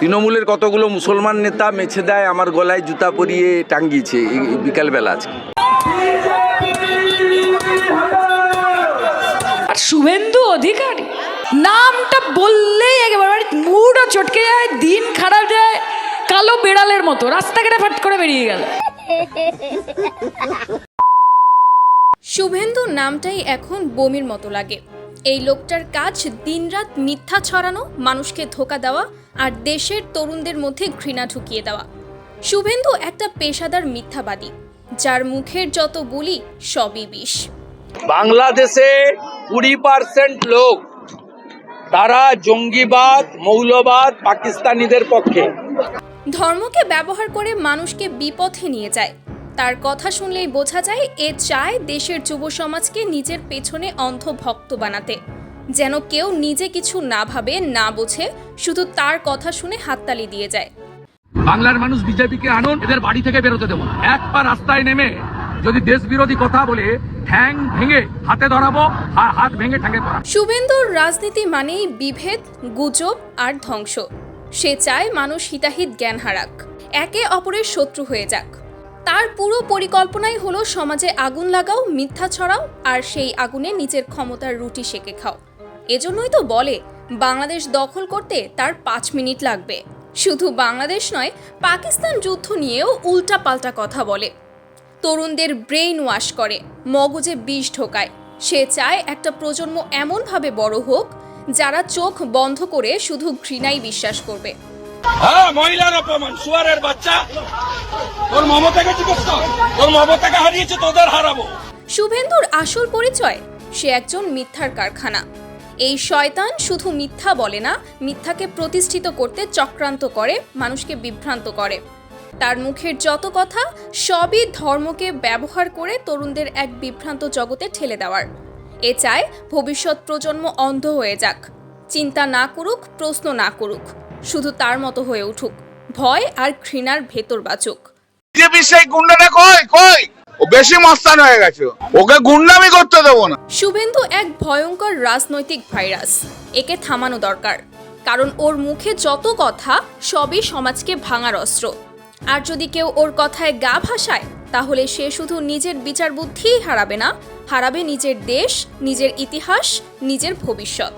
তৃণমূলের কতগুলো মুসলমান নেতা মেছে দেয় আমার গলায় জুতা পরিয়ে টাঙ্গিয়েছে এই বিকালবেলা আজকে। আর শুভেন্দু অধিকারী নামটা বললেই একেবারে মুডও চটকে যায় দিন খারাপ যায় কালো বেড়ালের মতো রাস্তাঘাটে ফাট করে বেরিয়ে গেল। শুভেন্দু নামটাই এখন বমির মতো লাগে। এই লোকটার কাজ দিনরাত মিথ্যা ছড়ানো মানুষকে ধোকা দেওয়া আর দেশের তরুণদের মধ্যে ঘৃণা ঢুকিয়ে দেওয়া। শুভেন্দু একটা পেশাদার মিথ্যাবাদী যার মুখের যত বুলি সবই বিষ। বাংলাদেশে কুড়ি পার্সেন্ট লোক তারা জঙ্গিবাদ মৌলবাদ পাকিস্তানিদের পক্ষে। ধর্মকে ব্যবহার করে মানুষকে বিপথে নিয়ে যায় তার কথা শুনলেই বোঝা যায় এ চায় দেশের যুব সমাজকে নিজের পেছনে অন্ধ ভক্ত বানাতে। যেন কেউ নিজে কিছু না ভাবে না বোঝে শুধু তার কথা শুনে হাততালি দিয়ে যায়। বাংলার মানুষ বিজেপিকে আনুন এদের বাড়ি থেকে বেরোতে দেবো না। এক পা রাস্তায় নেমে যদি দেশ বিরোধী কথা বলে ঠ্যাং ভেঙে হাতে ধরাবো আর হাত ভেঙে ঠ্যাঙে ধরাবো। শুভেন্দুর রাজনীতি মানেই বিভেদ গুজব আর ধ্বংস। সে চায় মানুষ হিতাহিত জ্ঞান হারাক। একে অপরের শত্রু হয়ে যাক। তার পুরো পরিকল্পনাই হলো সমাজে আগুন লাগাও, মিথ্যা ছড়াও, আর সেই আগুনে নিজের ক্ষমতার রুটি সেকে খাও। এজন্যই তো বলে, বাংলাদেশ দখল করতে তার পাঁচ মিনিট লাগবে। শুধু বাংলাদেশ নয়, পাকিস্তান যুদ্ধ নিয়েও উল্টা পাল্টা কথা বলে। তরুণদের ব্রেইন ওয়াশ করে, মগজে বিষ ঢোকায়। সে চায় একটা প্রজন্ম এমনভাবে বড় হোক, যারা চোখ বন্ধ করে শুধু ঘৃণাই বিশ্বাস করবে। হ্যাঁ মহিলার অপমান, সুয়ারের বাচ্চা। তোর মমতাকে জিজ্ঞেস কর। তোর মমতাকে হারিয়েছে, তোদের হারাবো। শুভেন্দুর আসল পরিচয়, সে একজন মিথ্যার কারখানা। এই শয়তান শুধু মিথ্যা বলে না, মিথ্যাকে প্রতিষ্ঠিত করতে চক্রান্ত করে, মানুষকে বিভ্রান্ত করে। তার মুখের যত কথা, সবই ধর্মকে ব্যবহার করে তরুণদের এক বিভ্রান্ত জগতে ঠেলে দেওয়ার। এ চায় ভবিষ্যৎ প্রজন্ম অন্ধ হয়ে যাক। চিন্তা না করুক, প্রশ্ন না করুক। শুধু তার মতো হয়ে উঠুক। ভয় আর ঘৃণার ভেতর বাচুক। বিজেপির সেই গুন্ডাটা কই কই? ও বেশি মস্তান হয়ে গেছে। ওকে গুন্ডামি করতে দেবো না। শুভেন্দু এক ভয়ঙ্কর রাজনৈতিক ভাইরাস। একে থামানো দরকার। কারণ ওর মুখে যত কথা সবই সমাজকে ভাঙার অস্ত্র। আর যদি কেউ ওর কথায় গা ভাসায় তাহলে সে শুধু নিজের বিচার বুদ্ধিই হারাবে না হারাবে নিজের দেশ নিজের ইতিহাস নিজের ভবিষ্যৎ।